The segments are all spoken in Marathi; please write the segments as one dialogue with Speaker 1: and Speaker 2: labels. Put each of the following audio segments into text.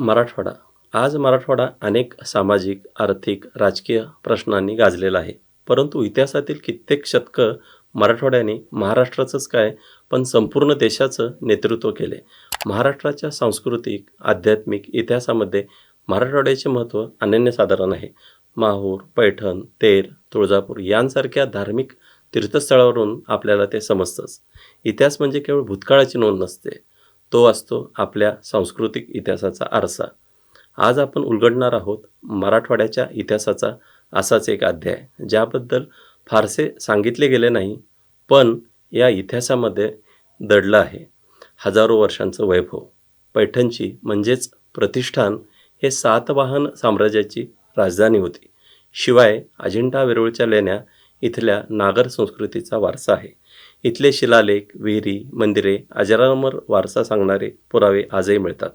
Speaker 1: मराठवाडा. आज मराठवाडा अनेक सामाजिक आर्थिक राजकीय प्रश्नांनी गाजलेला आहे. परंतु इतिहासातील कित्येक शतकं मराठवाड्याने महाराष्ट्राचंच काय पण संपूर्ण देशाचं नेतृत्व केले. महाराष्ट्राच्या सांस्कृतिक आध्यात्मिक इतिहासामध्ये मराठवाड्याचे महत्त्व अनन्यसाधारण आहे. माहूर पैठण तेर तुळजापूर यांसारख्या धार्मिक तीर्थस्थळावरून आपल्याला ते समजतंच. इतिहास म्हणजे केवळ भूतकाळाची नोंद नसते. तो असतो आपल्या सांस्कृतिक इतिहासाचा आरसा. आज आपण उलगडणार आहोत मराठवाड्याच्या इतिहासाचा असाच एक अध्याय ज्याबद्दल फारसे सांगितले गेले नाही पण या इतिहासामध्ये दडलं आहे. हजारो वर्षांचं वैभव पैठणची म्हणजेच प्रतिष्ठान हे सातवाहन साम्राज्याची राजधानी होती. शिवाय अजिंठा वेरूळच्या लेण्या इथल्या नागर संस्कृतीचा वारसा आहे. इथले शिलालेख विहिरी मंदिरे अजरामर वारसा सांगणारे पुरावे आजही मिळतात.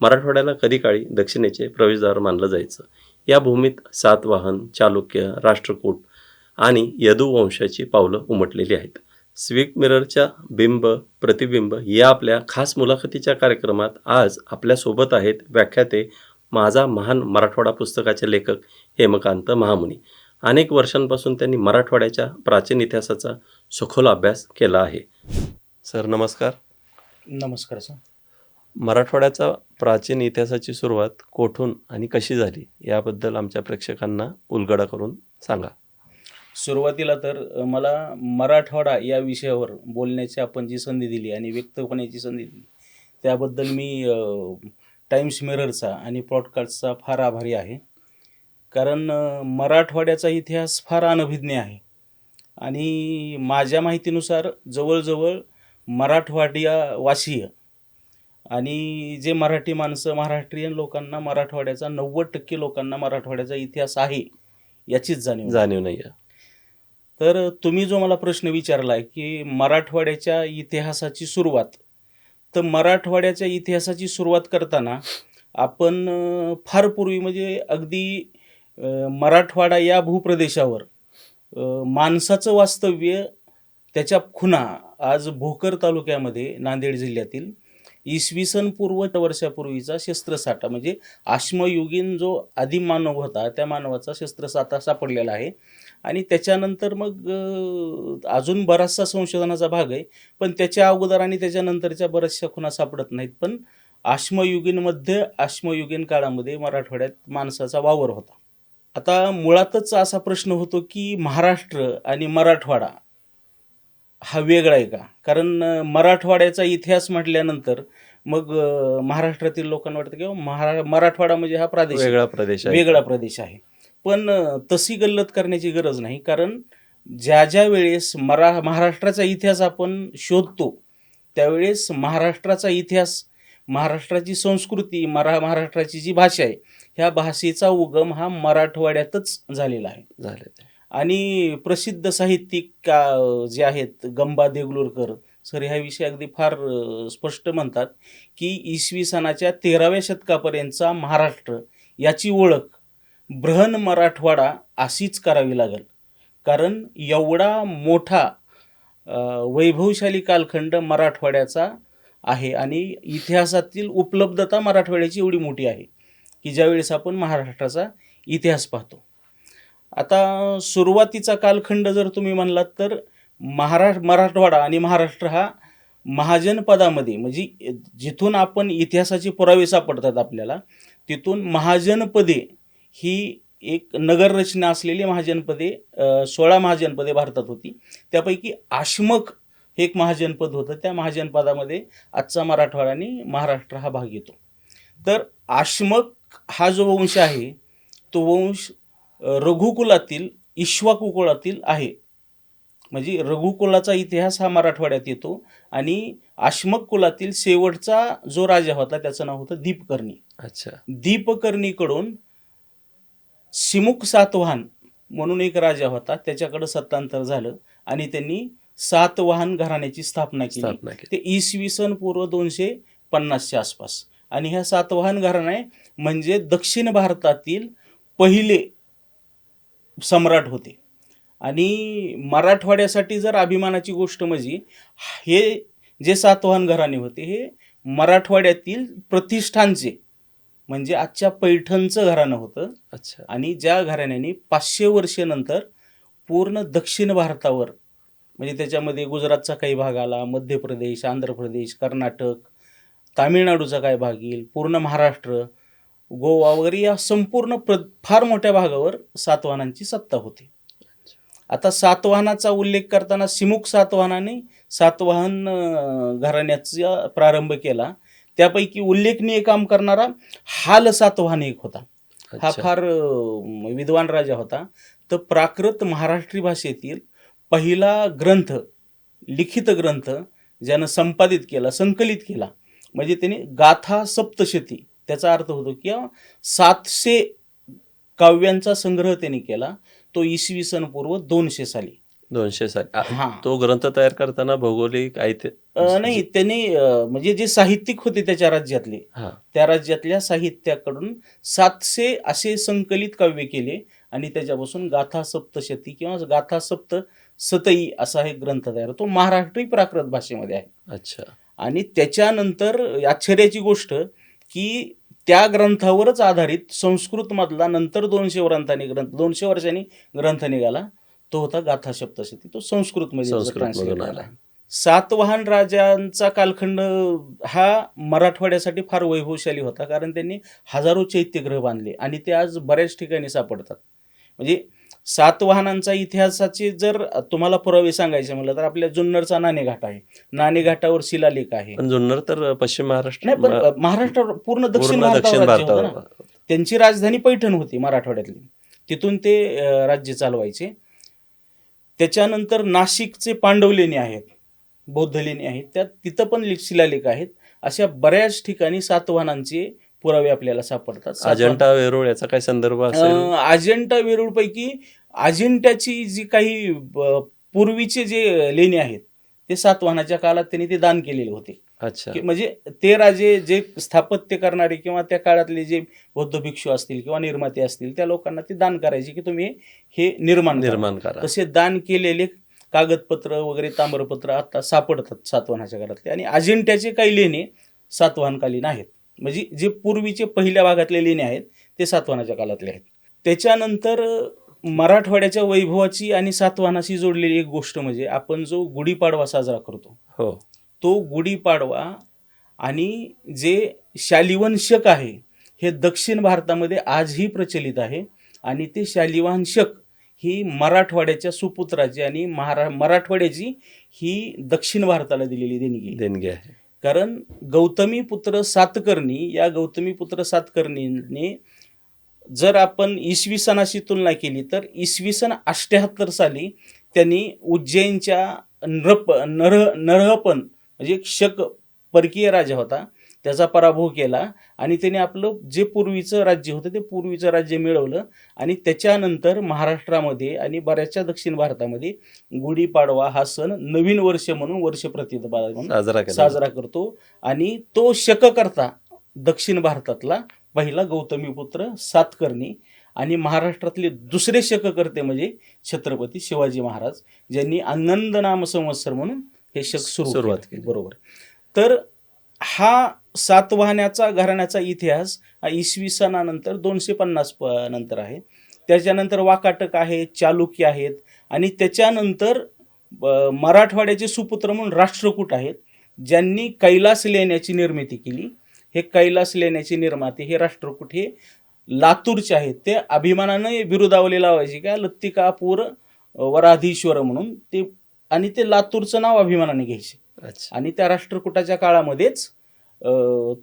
Speaker 1: मराठवाड्याला कधी काळी दक्षिणेचे प्रवेशद्वार मानलं जायचं? या भूमीत सातवाहन चालुक्य राष्ट्रकूट आणि यदुवंशाची पावलं उमटलेली आहेत. स्विक मिररच्या बिंब प्रतिबिंब या आपल्या खास मुलाखतीच्या कार्यक्रमात आज आपल्यासोबत आहेत व्याख्याते माझा महान मराठवाडा पुस्तकाचे लेखक हेमकांत महामुनी. अनेक वर्षांपासून त्यांनी मराठवाड्याच्या प्राचीन इतिहासाचा सखोल अभ्यास केला आहे. सर नमस्कार.
Speaker 2: नमस्कार सर.
Speaker 1: मराठवाड्याचा प्राचीन इतिहासाची सुरुवात कोठून आणि कशी झाली याबद्दल आमच्या प्रेक्षकांना उलगडा करून सांगा.
Speaker 2: सुरुवातीला तर मला मराठवाडा या विषयावर बोलण्याची आपण जी संधी दिली आणि व्यक्त होण्याची संधी दिली त्याबद्दल मी अ, टाइम्स मिररचा आणि पॉडकास्टचा फार आभारी आहे. कारण मराठवाड्याचा इतिहास फार अनभिज्ञ आहे. आणि माझ्या माहितीनुसार जवळजवळ मराठवाडिया वासीय आणि जे मराठी माणसं महाराष्ट्रीयन लोकांना मराठवाड्याचा नव्वद टक्के लोकांना मराठवाड्याचा इतिहास आहे याचीच जाणीव.
Speaker 1: जाणीव नाही आहे.
Speaker 2: तर तुम्ही जो मला प्रश्न विचारला आहे की मराठवाड्याच्या इतिहासाची सुरुवात तर मराठवाड्याच्या इतिहासाची सुरुवात करताना आपण फार पूर्वी म्हणजे अगदी मराठवाडा या भूप्रदेशावर माणसाचं वास्तव्य त्याच्या खुणा आज भोकर तालुक्यामध्ये नांदेड जिल्ह्यातील इसवी सन पूर्व वर्षापूर्वीचा शस्त्रसाठा म्हणजे आश्मयुगीन जो आदिम मानव होता त्या मानवाचा शस्त्रसाठा सापडलेला आहे. आणि त्याच्यानंतर मग अजून बराचसा संशोधनाचा भाग आहे पण त्याच्या अगोदर आणि त्याच्यानंतरच्या बऱ्याचशा खुणा सापडत नाहीत. पण आश्मयुगीनमध्ये आश्मयुगीन काळामध्ये मराठवाड्यात माणसाचा वावर होता. आता मुळातच असा प्रश्न होतो की महाराष्ट्र आणि मराठवाडा हा वेगळा आहे का? कारण मराठवाड्याचा इतिहास म्हटल्यानंतर मग महाराष्ट्रातील लोकांना वाटतं की महारा मराठवाडा म्हणजे हा प्रादेशिक
Speaker 1: वेगळा प्रदेश
Speaker 2: वेगळा प्रदेश आहे. पण तशी गल्लत करण्याची गरज नाही. कारण ज्या ज्या वेळेस मरा महाराष्ट्राचा इतिहास आपण शोधतो त्यावेळेस महाराष्ट्राचा इतिहास महाराष्ट्राची संस्कृती मरा महाराष्ट्राची जी भाषा आहे ह्या भाषेचा उगम हा मराठवाड्यातच झालेला आहे.
Speaker 1: झाले.
Speaker 2: आणि प्रसिद्ध साहित्यिक का- जे आहेत गंबा देगलूरकर सर ह्या विषयी अगदी फार स्पष्ट म्हणतात की इसवी सनाच्या तेराव्या शतकापर्यंतचा महाराष्ट्र याची ओळख बृहन मराठवाडा अशीच करावी लागेल. कारण एवढा मोठा वैभवशाली कालखंड मराठवाड्याचा आहे आणि इतिहासातील उपलब्धता मराठवाड्याची एवढी मोठी आहे. की ज्यावेळेस आपण महाराष्ट्राचा इतिहास पाहतो. आता सुरुवातीचा कालखंड जर तुम्ही म्हणलात तर महाराष्ट्र मराठवाडा आणि महाराष्ट्र हा महाजनपदामध्ये म्हणजे जिथून आपण इतिहासाचे पुरावे सापडतात आपल्याला तिथून महाजनपदे ही एक नगररचना असलेली महाजनपदे सोळा महाजनपदे भारतात होती. त्यापैकी आश्मक हे एक महाजनपद होतं. त्या महाजनपदामध्ये आजचा मराठवाडा आणि महाराष्ट्र हा भाग येतो. तर आश्मक हा जो वंश आहे तो वंश रघुकुलातील इक्ष्वाकू कुळातील आहे. म्हणजे रघुकुलाचा इतिहास हा मराठवाड्यात येतो आणि आश्मक कुलातील शेवटचा जो राजा होता त्याचं नाव होतं दीपकर्णी.
Speaker 1: अच्छा.
Speaker 2: दीपकर्णीकडून सिमुक सातवाहन म्हणून एक राजा होता त्याच्याकडे सत्तांतर झालं आणि त्यांनी सातवाहन घराण्याची स्थापना केली. ते इसवी सन पूर्व दोनशे पन्नासच्या आसपास. आणि ह्या सातवाहन घराणे म्हणजे दक्षिण भारतातील पहिले सम्राट होते. आणि मराठवाड्यासाठी जर अभिमानाची गोष्ट म्हणजे हे जे सातवाहन घराणे होते हे मराठवाड्यातील प्रतिष्ठानचे म्हणजे आजच्या पैठणचं घराणं होतं.
Speaker 1: अच्छा.
Speaker 2: आणि ज्या घराण्याने पाचशे वर्षानंतर पूर्ण दक्षिण भारतावर म्हणजे त्याच्यामध्ये गुजरातचा काही भाग आला मध्य प्रदेश आंध्र प्रदेश कर्नाटक तामिळनाडूचा काही भाग येईल पूर्ण महाराष्ट्र गोवा वगैरे या संपूर्ण प्र फार मोठ्या भागावर सातवाहनांची सत्ता होती. आता सातवाहनाचा उल्लेख करताना सिमुक सातवाहनाने सातवाहन घराण्याचा प्रारंभ केला. त्यापैकी उल्लेखनीय काम करणारा हाल सातवाहन एक होता. हा. फार विद्वान राजा होता. तर प्राकृत महाराष्ट्री भाषेतील पहिला ग्रंथ लिखित ग्रंथ ज्यानं संपादित केला संकलित केला म्हणजे त्याने गाथा सप्तशती त्याचा अर्थ होतो की सातशे काव्यांचा संग्रह त्याने केला. तो इसवी सन पूर्व दोनशे साली.
Speaker 1: दोनशे साली.
Speaker 2: हा.
Speaker 1: तो ग्रंथ तयार करताना भौगोलिक
Speaker 2: नाही त्यांनी म्हणजे जे साहित्यिक होते त्याच्या राज्यातले
Speaker 1: हा.
Speaker 2: त्या राज्यातल्या साहित्याकडून सातशे असे संकलित काव्य केले आणि त्याच्यापासून गाथा सप्तशती किंवा गाथा सप्त सतई असा एक ग्रंथ तयार होतो. महाराष्ट्री प्राकृत भाषेमध्ये आहे.
Speaker 1: अच्छा.
Speaker 2: आणि त्याच्यानंतर आश्चर्याची गोष्ट की त्या ग्रंथावरच आधारित संस्कृतमधला नंतर दोनशे वर्षांनी ग्रंथ दोनशे वर्षांनी ग्रंथ निघाला. तो होता गाथा सप्तशती. तो संस्कृतमध्ये. सातवाहन राजांचा कालखंड हा मराठवाड्यासाठी फार वैभवशाली होता कारण त्यांनी हजारो चैत्यग्रह बांधले आणि ते आज बऱ्याच ठिकाणी सापडतात. म्हणजे सातवाहनांचा इतिहासाचे जर तुम्हाला पुरावे सांगायचे म्हटलं तर आपल्या जुन्नरचा नाणेघाट आहे. नाणेघाटावर शिलालेख आहे.
Speaker 1: पण जुन्नर तर पश्चिम महाराष्ट्र
Speaker 2: नाही पण महाराष्ट्र पूर्ण दक्षिण
Speaker 1: पूर्ण दक्षिण
Speaker 2: भारतावर त्यांची राजधानी पैठण होती मराठवाड्यातली. तिथून ते राज्य चालवायचे. त्याच्यानंतर नाशिकचे पांडवलेणी आहेत बौद्ध लेणी आहेत. त्या तिथं पण शिलालेख आहेत. अशा बऱ्याच ठिकाणी सातवाहनांचे पुरावे आपल्याला सापडतात.
Speaker 1: अजंठा वेरूळ याचा काय संदर्भ
Speaker 2: अजिंठा वेरूळपैकी अजिंठ्याची जी काही पूर्वीचे जे लेणी आहेत ते सातवाहनाच्या काळात त्यांनी ते दान केलेले होते.
Speaker 1: अच्छा.
Speaker 2: म्हणजे ते राजे जे स्थापत्य करणारे किंवा त्या काळातले जे बौद्ध भिक्षू असतील किंवा निर्माते असतील त्या लोकांना ते दान करायचे की तुम्ही हे निर्माण.
Speaker 1: निर्माण करा.
Speaker 2: तसे दान केलेले कागदपत्र वगैरे ताम्रपत्र आता सापडतात सातवाहनाच्या काळातले. आणि अजिंठ्याचे काही लेणे सातवाहनकालीन आहेत. म्हणजे जे पूर्वीचे पहिल्या भागातले लेणे आहेत ते सातवाहनाच्या काळातले आहेत. त्याच्यानंतर मराठवाड्याच्या वैभवाची आणि सातवाहनाशी जोडलेली एक गोष्ट म्हणजे आपण जो गुढीपाडवा साजरा करतो
Speaker 1: हो.
Speaker 2: तो गुढीपाडवा आणि जे शालिवंशक आहे हे दक्षिण भारतामध्ये आजही प्रचलित आहे आणि ते शालिवांशक ही मराठवाड्याच्या सुपुत्राची आणि महारा मराठवाड्याची ही दक्षिण भारताला दिलेली देणगी.
Speaker 1: देणगी आहे.
Speaker 2: कारण गौतमी पुत्र सातकर्णी या गौतमी पुत्र सातकर्णीने जर आपण इसवी सणाशी तुलना केली तर इसवी सन अष्ट्याहत्तर साली त्यांनी उज्जैनच्या नरप नरह नरहपन म्हणजे शक परकीय राजा होता त्याचा पराभव केला आणि त्याने आपलं जे पूर्वीचं राज्य होतं ते पूर्वीचं राज्य मिळवलं आणि त्याच्यानंतर महाराष्ट्रामध्ये आणि बऱ्याचशा दक्षिण भारतामध्ये गुढीपाडवा हा सण नवीन वर्ष म्हणून वर्ष म्हणून
Speaker 1: साजरा
Speaker 2: करतो आणि तो शककर्ता दक्षिण भारतातला पहिला गौतमीपुत्र सातकर्णी आणि महाराष्ट्रातले दुसरे शककर्ते म्हणजे छत्रपती शिवाजी महाराज ज्यांनी आनंद नाम संवत्सर म्हणून हे शक सुरू
Speaker 1: सुरुवात.
Speaker 2: केली. बरोबर तर हा सातवाहनाचा घराण्याचा इतिहास हा इसवी सणानंतर दोनशे पन्नास प नंतर आहे. त्याच्यानंतर वाकाटक आहे चालुक्य आहेत आणि त्याच्यानंतर मराठवाड्याचे सुपुत्र म्हणून राष्ट्रकूट आहेत ज्यांनी कैलास लेण्याची निर्मिती केली. हे कैलास लेण्याचे निर्माते हे राष्ट्रकूट हे लातूरचे आहेत. ते अभिमानाने बिरुदावली लावायचे का? लत्तिकापूर वराधीश्वर म्हणून ते आणि ते लातूरचं नाव अभिमानाने घ्यायचे. आणि त्या राष्ट्रकुटाच्या काळामध्येच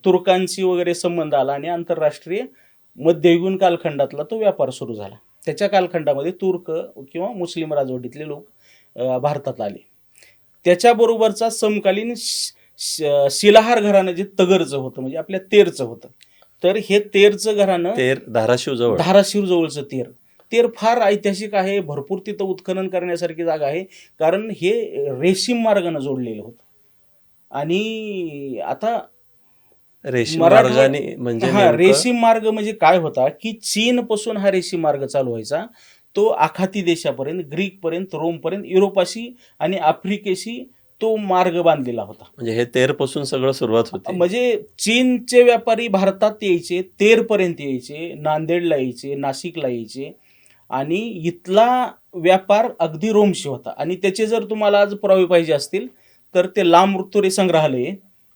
Speaker 2: तुर्कांशी वगैरे संबंध आला आणि आंतरराष्ट्रीय मध्ययुगीन कालखंडातला तो व्यापार सुरू झाला. त्याच्या कालखंडामध्ये तुर्क किंवा मुस्लिम राजवटीतले लोक भारतात आले. त्याच्याबरोबरचा समकालीन शिलाहार घराणं जे तगरचं होतं म्हणजे आपल्या तेरचं होतं. तर हे तेरचं घराणं
Speaker 1: तेर धाराशिव जवळ
Speaker 2: धाराशिव जवळचं तेर. तेर फार ऐतिहासिक आहे भरपूर तिथं उत्खनन करण्यासारखी जागा आहे कारण हे रेशीम मार्गानं जोडलेलं होतं. आणि आता
Speaker 1: रेशीम
Speaker 2: मराठवा-
Speaker 1: मार्गाने म्हणजे
Speaker 2: हा
Speaker 1: नेमकं-
Speaker 2: रेशीम मार्ग म्हणजे काय होता की चीन पासून हा रेशीम मार्ग चालू व्हायचा. तो आखाती देशापर्यंत ग्रीक पर्यंत रोम पर्यंत युरोपाशी आणि आफ्रिकेशी तो मार्ग बांधलेला होता.
Speaker 1: म्हणजे हे तेरपासून सगळं सुरुवात होती.
Speaker 2: म्हणजे चीनचे व्यापारी भारतात यायचे तेरपर्यंत यायचे नांदेडला यायचे नाशिकला यायचे आणि इथला व्यापार अगदी रोमशी होता. आणि त्याचे जर तुम्हाला आज पुरावे पाहिजे असतील तर ते लांब ऋतुरे संग्रहालय आहे,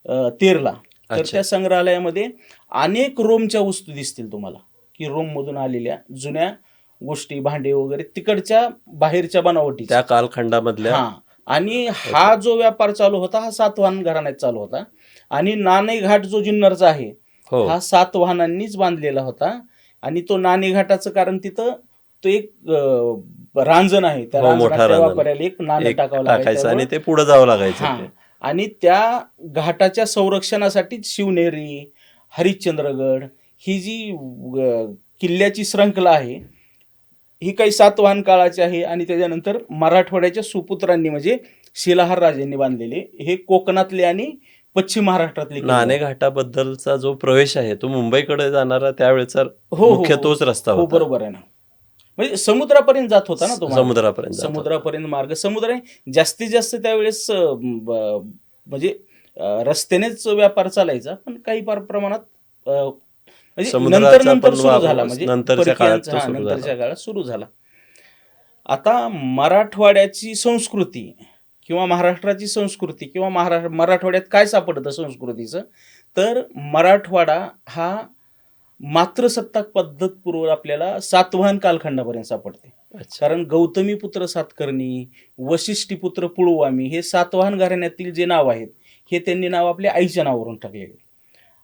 Speaker 2: अं, तेरला. तर. त्या संग्रहालयामध्ये अनेक रोमच्या वस्तू दिसतील तुम्हाला. की रोममधून आलेल्या जुन्या गोष्टी भांडे वगैरे तिकडच्या बाहेरच्या बनावटी
Speaker 1: त्या कालखंडामधल्या?
Speaker 2: हा. आणि हा जो व्यापार चालू होता हा सातवाहन घराण्यात चालू होता. आणि नाणे घाट जो जुन्नरचा आहे
Speaker 1: हो.
Speaker 2: हा सातवाहनांनीच बांधलेला होता. आणि तो नाणे घाटाचं कारण तिथं तो एक रांजण आहे. त्या
Speaker 1: हो.
Speaker 2: वापरायला एक नाणं टाकावं
Speaker 1: टाकायचं आणि
Speaker 2: लागायचं
Speaker 1: ते पुढे जावं लागायचं.
Speaker 2: आणि त्या घाटाच्या संरक्षणासाठी शिवनेरी हरिश्चंद्रगड ही जी किल्ल्याची श्रंखला आहे ही काही सातवाहन काळाची आहे आणि त्याच्यानंतर मराठवाड्याच्या सुपुत्रांनी म्हणजे शिलाहार राजांनी बांधलेले हे कोकणातले आणि पश्चिम महाराष्ट्रातले.
Speaker 1: नाणे घाटाबद्दलचा जो प्रवेश आहे तो मुंबईकडे जाणारा त्यावेळेचा
Speaker 2: हो, हो,
Speaker 1: मुख्य
Speaker 2: हो.
Speaker 1: तोच रस्ता
Speaker 2: हो बरोबर आहे ना म्हणजे समुद्रापर्यंत जात होता ना तो.
Speaker 1: समुद्रापर्यंत.
Speaker 2: समुद्रापर्यंत मार्ग समुद्र जास्तीत जास्त त्यावेळेस म्हणजे रस्त्यानेच व्यापार चालायचा पण काही फार प्रमाणात म्हणजे नंतर नंतर सुरू झाला म्हणजे
Speaker 1: नंतरच्या काळात सुरू झाला.
Speaker 2: काळात सुरू झाला आता मराठवाड्याची संस्कृती किंवा महाराष्ट्राची संस्कृती किंवा महाराष्ट्र मराठवाड्यात काय सापडतं संस्कृतीचं तर मराठवाडा हा मात्रसत्ताक पद्धतपूर्व आपल्याला सातवाहन कालखंडापर्यंत सापडते. कारण गौतमी पुत्र सातकर्णी वशिष्ठी पुत्र पुळवामी हे सातवाहन घराण्यातील जे नाव आहेत हे त्यांनी नाव आपल्या आईच्या नावावरून टाकलेले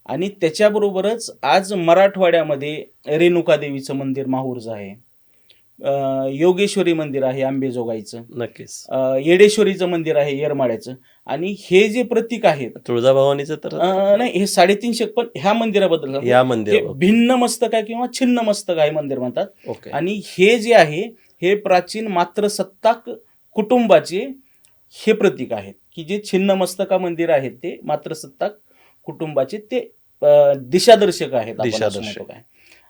Speaker 2: आणि त्याच्याबरोबरच आज मराठवाड्यामध्ये रेणुका देवीचं मंदिर माहूरचं आहे. योगेश्वरी मंदिर आहे आंबेजोगाईचं.
Speaker 1: नक्कीच.
Speaker 2: येडेश्वरीचं मंदिर आहे येरमाळ्याचं. आणि हे जे प्रतीक आहेत
Speaker 1: तुळजाभवानीचं तर
Speaker 2: नाही हे साडेतीनशे पण ह्या मंदिराबद्दल.
Speaker 1: या मंदिर
Speaker 2: भिन्न मस्तक आहे किंवा छिन्न मस्तक आहे मंदिर म्हणतात
Speaker 1: ओके
Speaker 2: आणि हे जे आहे हे प्राचीन मात्र सत्ताक कुटुंबाचे हे प्रतीक आहेत की जे छिन्न मस्तका मंदिर आहेत ते मात्र सत्ताक कुटुंबाचे ते दिशादर्शक आहेत
Speaker 1: दिशादर्शक.
Speaker 2: काय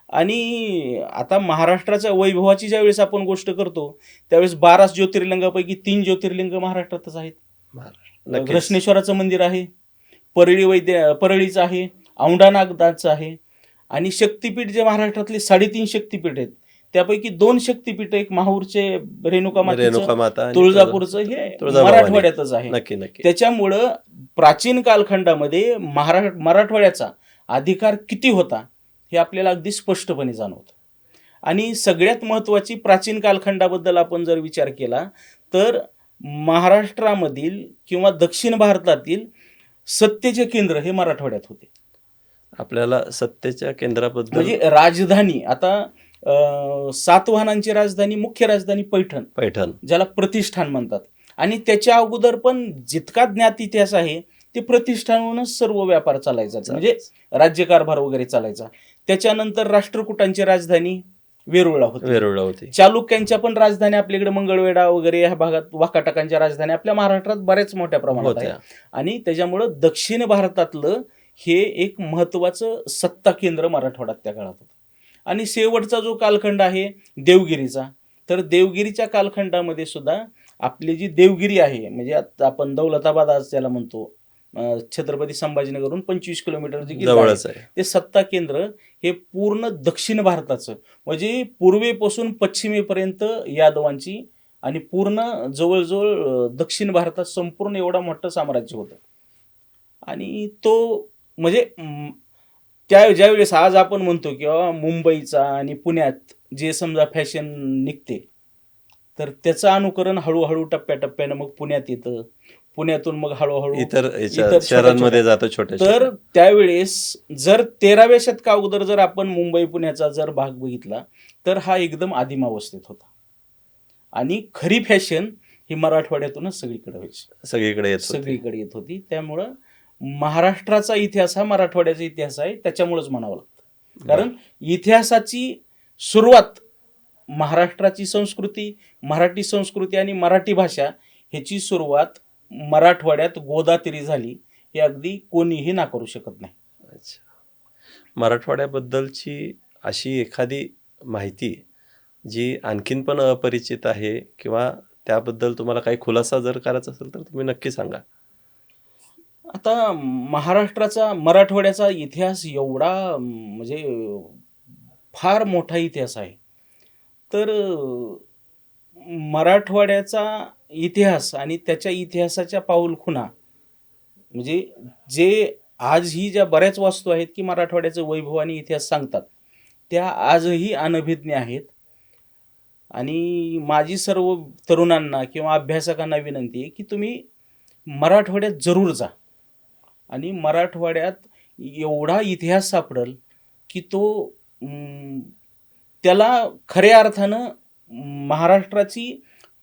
Speaker 2: आणि आता महाराष्ट्राच्या वैभवाची ज्यावेळेस आपण गोष्ट करतो त्यावेळेस बारा ज्योतिर्लिंगापैकी तीन ज्योतिर्लिंग महाराष्ट्रातच आहेत. घृष्णेश्वराचं मंदिर आहे परळी वैद्य परळीचं आहे औंढानागदाचं आहे. आणि शक्तिपीठ जे महाराष्ट्रातले साडेतीन शक्तिपीठ आहेत त्यापैकी दोन शक्तिपीठ एक माहूरचे रेणुका
Speaker 1: माता
Speaker 2: तुळजापूरचं हे. मराठवाड्यातच आहे.
Speaker 1: नक्की नक्की.
Speaker 2: त्याच्यामुळं प्राचीन कालखंडामध्ये महारा मराठवाड्याचा अधिकार किती होता हे आपल्याला अगदी स्पष्टपणे जाणवतं. आणि सगळ्यात महत्त्वाची प्राचीन कालखंडाबद्दल आपण जर विचार केला तर महाराष्ट्रामधील किंवा दक्षिण भारतातील सत्तेचे केंद्र हे मराठवाड्यात होते.
Speaker 1: आपल्याला सत्तेच्या केंद्राबद्दल
Speaker 2: म्हणजे राजधानी आता सातवाहनांची राजधानी मुख्य राजधानी पैठण.
Speaker 1: पैठण.
Speaker 2: ज्याला प्रतिष्ठान म्हणतात. आणि त्याच्या अगोदर पण जितका ज्ञात इतिहास आहे ते प्रतिष्ठानहूनच सर्व व्यापार चालायचा. म्हणजे राज्यकारभार वगैरे चालायचा. त्याच्यानंतर राष्ट्रकुटांची राजधानी वेरूळला होती.
Speaker 1: वेरुळला होती.
Speaker 2: चालुक्यांच्या पण राजधानी आपल्याकडे मंगळवेढा वगैरे ह्या भागात वाकाटकांच्या राजधानी आपल्या महाराष्ट्रात बऱ्याच मोठ्या प्रमाणात
Speaker 1: होत्या.
Speaker 2: आणि त्याच्यामुळं दक्षिण भारतातलं हे एक महत्त्वाचं सत्ता केंद्र मराठवाड्यात त्या काळात होतं. आणि शेवटचा जो कालखंड आहे देवगिरीचा तर देवगिरीच्या कालखंडामध्ये सुद्धा आपली जी देवगिरी आहे म्हणजे आता आपण दौलताबाद आज त्याला म्हणतो छत्रपती संभाजीनगरहून पंचवीस किलोमीटर जे
Speaker 1: जवळच आहे.
Speaker 2: ते सत्ता केंद्र हे पूर्ण दक्षिण भारताचं म्हणजे पूर्वेपासून पश्चिमेपर्यंत यादवांची आणि पूर्ण जवळजवळ दक्षिण भारतात संपूर्ण एवढा मोठं साम्राज्य होतं. आणि तो म्हणजे त्या ज्यावेळेस आज आपण म्हणतो किंवा मुंबईचा आणि पुण्यात जे समजा फॅशन निघते तर त्याचं अनुकरण हळूहळू टप्प्याटप्प्यानं मग पुण्यात येतं. पुण्यातून मग हळूहळू
Speaker 1: इतर शहरांमध्ये जातं छोट्या
Speaker 2: तर त्यावेळेस जर तेराव्या शतका अगोदर जर आपण मुंबई पुण्याचा जर भाग बघितला तर हा एकदम आदिमावस्थेत होता. आणि खरी फॅशन ही मराठवाड्यातूनच सगळीकडे व्हायची.
Speaker 1: सगळीकडे येत
Speaker 2: सगळीकडे येत होती. त्यामुळं महाराष्ट्राचा इतिहास हा मराठवाड्याचा इतिहास आहे त्याच्यामुळेच म्हणावं लागतं. कारण इतिहासाची सुरुवात महाराष्ट्राची संस्कृती मराठी संस्कृती आणि मराठी भाषा ह्याची सुरुवात मराठवाड्यात गोदातीरी झाली हे अगदी कोणीही नाकारू शकत नाही.
Speaker 1: अच्छा. मराठवाड्याबद्दलची अशी एखादी माहिती जी आणखीन पण अपरिचित आहे किंवा त्याबद्दल तुम्हाला काही खुलासा जर करायचा असेल तर तुम्ही नक्की सांगा.
Speaker 2: आता महाराष्ट्राचा मराठवाड्याचा इतिहास एवढा म्हणजे फार मोठा इतिहास आहे. तर मराठवाड्याचा इतिहास आणि त्याच्या इतिहासाच्या पाऊलखुणा म्हणजे जे आजही ज्या बऱ्याच वास्तू आहेत की मराठवाड्याचं वैभव आणि इतिहास सांगतात त्या आजही अनभिज्ञ आहेत. आणि माझी सर्व तरुणांना किंवा अभ्यासकांना विनंती आहे की तुम्ही मराठवाड्यात जरूर जा. आणि मराठवाड्यात एवढा इतिहास सापडेल की तो त्याला खऱ्या अर्थानं महाराष्ट्राची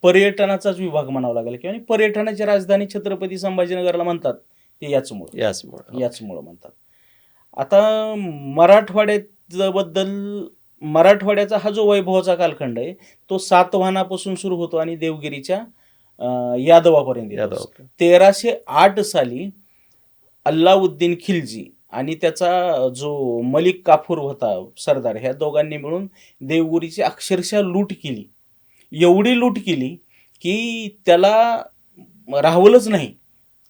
Speaker 2: पर्यटनाचाच विभाग म्हणावा लागेल किंवा पर्यटनाची राजधानी छत्रपती संभाजीनगरला म्हणतात ते याचमुळं.
Speaker 1: याचमुळे
Speaker 2: याचमुळं म्हणतात. आता मराठवाड्याबद्दल मराठवाड्याचा हा जो वैभवाचा कालखंड आहे तो सातवाहनापासून सुरू होतो आणि देवगिरीच्या यादवापर्यंत येतो.
Speaker 1: यादव
Speaker 2: तेराशे आठ साली अल्लाउद्दीन खिलजी आणि त्याचा जो मलिक काफूर होता सरदार ह्या दोघांनी मिळून देवगिरीची अक्षरशः लूट केली. एवढी लूट केली की त्याला राहवलंच नाही.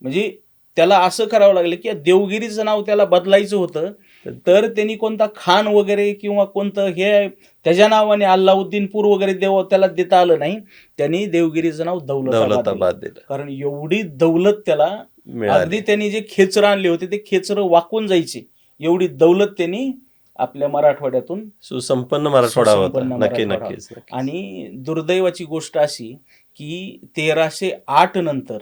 Speaker 2: म्हणजे त्याला असं करावं लागलं की देवगिरीचं नाव त्याला बदलायचं होतं. तर त्यांनी कोणता खान वगैरे किंवा कोणतं हे त्याच्या नावाने अल्लाउद्दीनपूर वगैरे देव त्याला देता आलं नाही. त्यांनी देवगिरीचं नाव दौलताबाद दिलं.
Speaker 1: दौलताबाद दिलं.
Speaker 2: कारण एवढी दौलत त्याला अगदी त्यांनी जे खेचरं आणले होते ते खेचरं वाकून जायचे. एवढी दौलत त्यांनी आपल्या मराठवाड्यातून
Speaker 1: सुसंपन्न मराठवाडा होता. नक्की नक्कीच.
Speaker 2: आणि दुर्दैवाची गोष्ट अशी की तेराशे आठ नंतर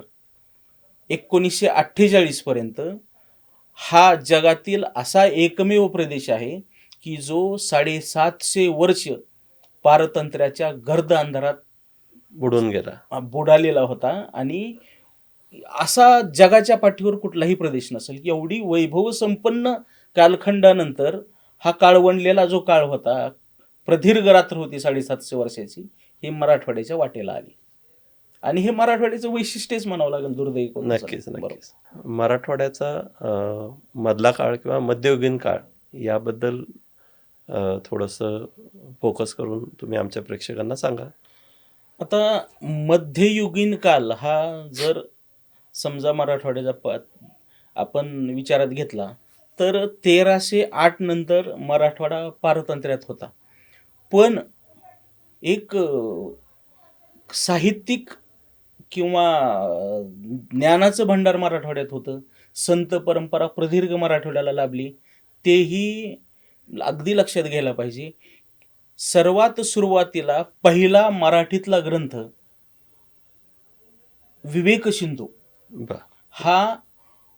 Speaker 2: एकोणीसशे अठ्ठेचाळीस पर्यंत हा जगातील असा एकमेव प्रदेश आहे की जो साडेसातशे वर्ष पारतंत्र्याच्या गर्द अंधारात
Speaker 1: बुडून गेला.
Speaker 2: बुडालेला होता. आणि असा जगाच्या पाठीवर कुठलाही प्रदेश नसेल की एवढी वैभव संपन्न कालखंडानंतर हा काळवंडलेला जो काळ होता प्रदीर्घ रात्र होती साडेसातशे वर्षाची हे मराठवाड्याच्या वाटेला आली आणि हे मराठवाड्याचं वैशिष्ट्यच म्हणावं लागेल दुर्दैव.
Speaker 1: नक्कीच. नक्कीच मराठवाड्याचा मधला काळ किंवा मध्ययुगीन काळ याबद्दल थोडंसं फोकस करून तुम्ही आमच्या प्रेक्षकांना सांगा
Speaker 2: आता मध्ययुगीन काल हा जर समजा मराठवाड्याचा आपण विचारात घेतला तर तेराशे आठ नंतर मराठवाडा पारतंत्र्यात होता. पण एक साहित्यिक किंवा ज्ञानाचं भांडार मराठवाड्यात होतं. संत परंपरा प्रदीर्घ मराठवाड्याला लाभली. तेही अगदी लक्षात घ्यायला पाहिजे. सर्वात सुरुवातीला पहिला मराठीतला ग्रंथ विवेक सिंधू हा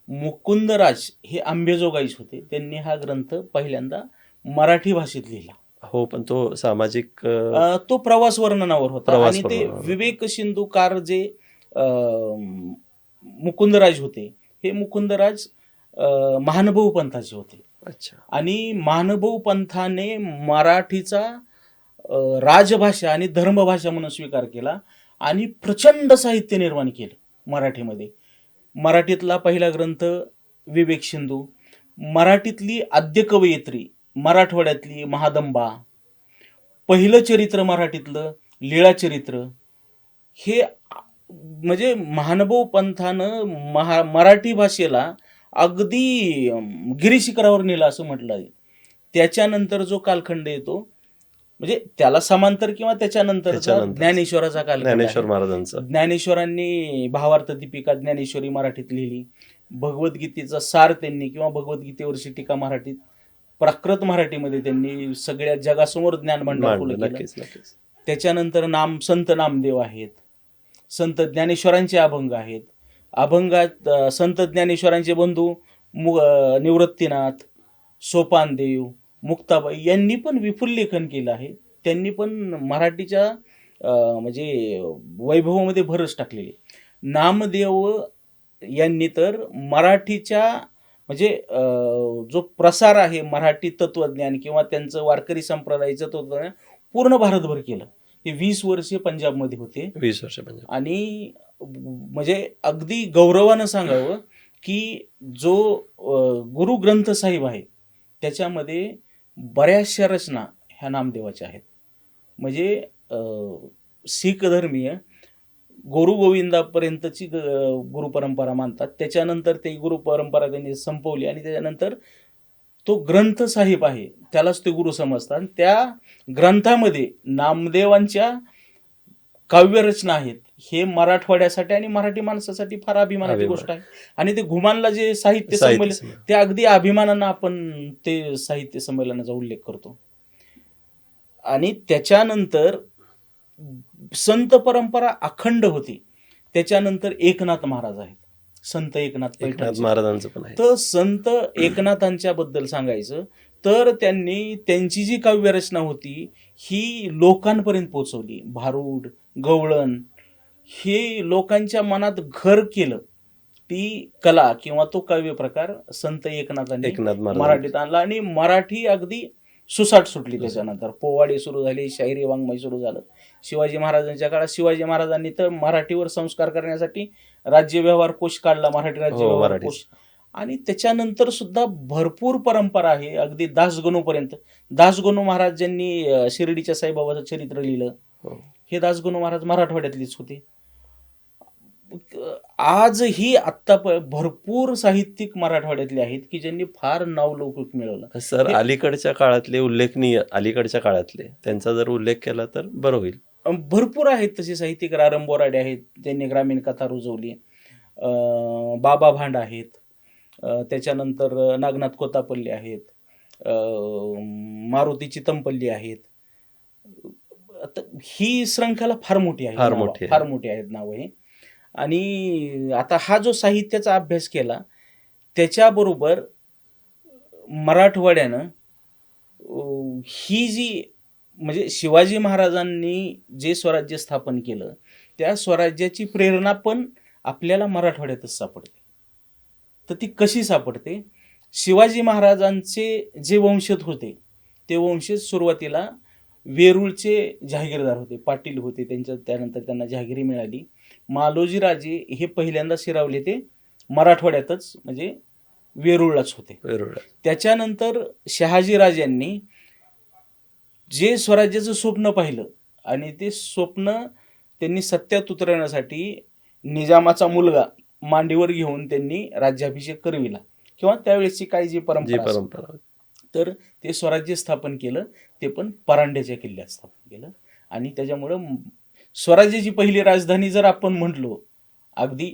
Speaker 2: मुकुंदराज हे आंबेजोगाईच होते. त्यांनी हा ग्रंथ पहिल्यांदा मराठी भाषेत लिहिला.
Speaker 1: हो पण तो सामाजिक अं,
Speaker 2: तो प्रवास वर्णनावर होता.
Speaker 1: प्रवास
Speaker 2: आणि ते
Speaker 1: वर्णनावर.
Speaker 2: विवेक सिंधूकार जे अ, मुकुंदराज होते हे मुकुंदराज अ, महानुभव पंथाचे होते.
Speaker 1: अच्छा.
Speaker 2: आणि महानुभव पंथाने मराठीचा अ, राजभाषा आणि धर्मभाषा म्हणून स्वीकार केला आणि प्रचंड साहित्य निर्माण केलं मराठीमध्ये. मराठीतला पहिला ग्रंथ विवेक सिंधू मराठीतली आद्य कवयित्री मराठवाड्यातली महादंबा पहिलं चरित्र मराठीतलं लीळा चरित्र हे म्हणजे महानुभव पंथानं महा मराठी भाषेला अगदी गिरीशिखरावर नेलं असं म्हटलं आहे त्याच्यानंतर जो कालखंड येतो म्हणजे त्याला समांतर किंवा
Speaker 1: त्याच्यानंतर.
Speaker 2: ज्ञानेश्वराचा आहे.
Speaker 1: ज्ञानेश्वर महाराजांचं.
Speaker 2: ज्ञानेश्वरांनी भावार्थ दीपिका ज्ञानेश्वरी मराठीत लिहिली. भगवद्गीतेचा सार त्यांनी किंवा भगवद्गीतेवरची टीका मराठीत प्राकृत मराठीमध्ये त्यांनी सगळ्या जगासमोर ज्ञान भांडार केलं. त्याच्यानंतर नाम संत नामदेव आहेत. संत ज्ञानेश्वरांचे अभंग आहेत. अभंगात संत ज्ञानेश्वरांचे बंधू मु निवृत्तीनाथ सोपानदेव मुक्ताबाई यांनी पण विपुल लेखन केलं आहे. त्यांनी पण मराठीच्या म्हणजे वैभवामध्ये भरच टाकलेली. नामदेव यांनी तर मराठीच्या म्हणजे जो प्रसार आहे मराठी तत्वज्ञान किंवा त्यांचं वारकरी संप्रदायाचं तत्वज्ञान पूर्ण भारतभर केलं. ते वीस वर्षे पंजाबमध्ये होते.
Speaker 1: वीस वर्ष म्हणजे
Speaker 2: आणि म्हणजे अगदी गौरवानं सांगावं की जो गुरु ग्रंथ साहिब आहे त्याच्यामध्ये बऱ्याचशा रचना ह्या नामदेवाच्या आहेत. म्हणजे शीख धर्मीय गुरु गोविंदापर्यंतची ग- गुरुपरंपरा मानतात. त्याच्यानंतर ते गुरुपरंपरा त्यांनी संपवली आणि त्याच्यानंतर तो ग्रंथ साहिब आहे त्यालाच ते गुरु समजतात. आणि त्या ग्रंथामध्ये नामदेवांच्या काव्यरचना आहेत. हे मराठवाड्यासाठी आणि मराठी माणसासाठी फार अभिमानाची
Speaker 1: अभिमान.
Speaker 2: गोष्ट आहे आणि ते घुमानला जे साहित्य संमेलन. ते अगदी अभिमानानं आपण ते साहित्य संमेलनाचा उल्लेख करतो आणि त्याच्यानंतर संत परंपरा अखंड होती त्याच्यानंतर एकनाथ महाराज आहेत संत एकनाथ
Speaker 1: एकनाथ. महाराजांचं पण
Speaker 2: तर संत एकनाथांच्या बद्दल सांगायचं तर त्यांनी त्यांची जी काव्यरचना होती ही लोकांपर्यंत पोहोचवली भारूड गवळण हे लोकांच्या मनात घर केलं ती कला किंवा तो काव्य प्रकार संत एकनाथांनी
Speaker 1: एकनाथ
Speaker 2: मराठीत आणला आणि मराठी अगदी सुसाट सुटली त्याच्यानंतर. पोवाडे सुरू झाले शाहिरी वाङ्मय सुरू झालं. शिवाजी महाराजांच्या काळात शिवाजी महाराजांनी तर मराठीवर संस्कार करण्यासाठी राज्य व्यवहार कोश काढला मराठी राज्य
Speaker 1: हो,
Speaker 2: व्यवहार. कोश. आणि त्याच्यानंतर सुद्धा भरपूर परंपरा आहे अगदी दासगणूपर्यंत. दासगणू महाराज ज्यांनी अं, शिर्डीच्या साईबाबाचं चरित्र लिहिलं.
Speaker 1: हो.
Speaker 2: हे दासगणू महाराज मराठवाड्यातलीच होते. आजही आत्ता भरपूर साहित्यिक मराठवाड्यातले आहेत की ज्यांनी फार नावलौकिक मिळवलं.
Speaker 1: सर अलीकडच्या काळातले उल्लेखनीय अलीकडच्या काळातले त्यांचा जर उल्लेख केला तर बरं होईल.
Speaker 2: भरपूर आहेत तसे साहित्यिक. रारंग बोराडे आहेत त्यांनी ग्रामीण कथा रुजवली. बाबा भांड आहेत. त्याच्यानंतर नागनाथ कोतापल्ली आहेत. मारुती चितमपल्ली आहेत. ही श्रंखला फार नावं-
Speaker 1: मोठी आहे.
Speaker 2: फार मोठी आहेत नावं हे. आणि आता हा जो साहित्याचा अभ्यास केला त्याच्याबरोबर मराठवाड्यानं ही जी म्हणजे शिवाजी महाराजांनी जे स्वराज्य स्थापन केलं त्या स्वराज्याची प्रेरणा पण आपल्याला मराठवाड्यातच सापडते. तर ती कशी सापडते? शिवाजी महाराजांचे जे वंशज होते ते वंशज सुरुवातीला वेरूळचे जहागीरदार होते पाटील होते त्यांच्या त्यानंतर त्यांना जहागिरी मिळाली. मालोजी राजे हे पहिल्यांदा शिरावले ते मराठवाड्यातच म्हणजे वेरूळलाच होते. त्याच्यानंतर शहाजी राजांनी जे स्वराज्याचं स्वप्न पाहिलं आणि ते स्वप्न त्यांनी सत्यात उतरवण्यासाठी निजामाचा मुलगा मांडीवर घेऊन त्यांनी राज्याभिषेक करविला. किंवा त्यावेळेसची काही जी परंपरा
Speaker 1: परंपरा.
Speaker 2: तर ते स्वराज्य स्थापन केलं ते पण परांड्याच्या किल्ल्यात स्थापन केलं. आणि त्याच्यामुळं स्वराज्याची पहिली राजधानी जर आपण म्हटलो अगदी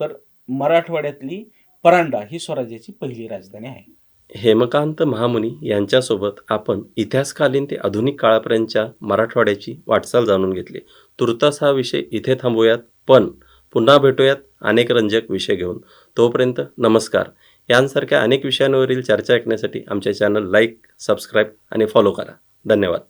Speaker 2: तर मराठवाड्यातली परांडा ही स्वराज्याची पहिली राजधानी आहे.
Speaker 1: हेमकांत महामुनी यांच्यासोबत आपण इतिहासकालीन ते आधुनिक काळापर्यंतच्या मराठवाड्याची वाटचाल जाणून घेतली. तुर्तास हा विषय इथे थांबूयात पण पुन्हा भेटूयात अनेक रंजक विषय घेऊन. तोपर्यंत नमस्कार. यांसारख्या अनेक विषयांवरील चर्चा ऐकण्यासाठी आमच्या चॅनल लाईक सबस्क्राईब आणि फॉलो करा. धन्यवाद.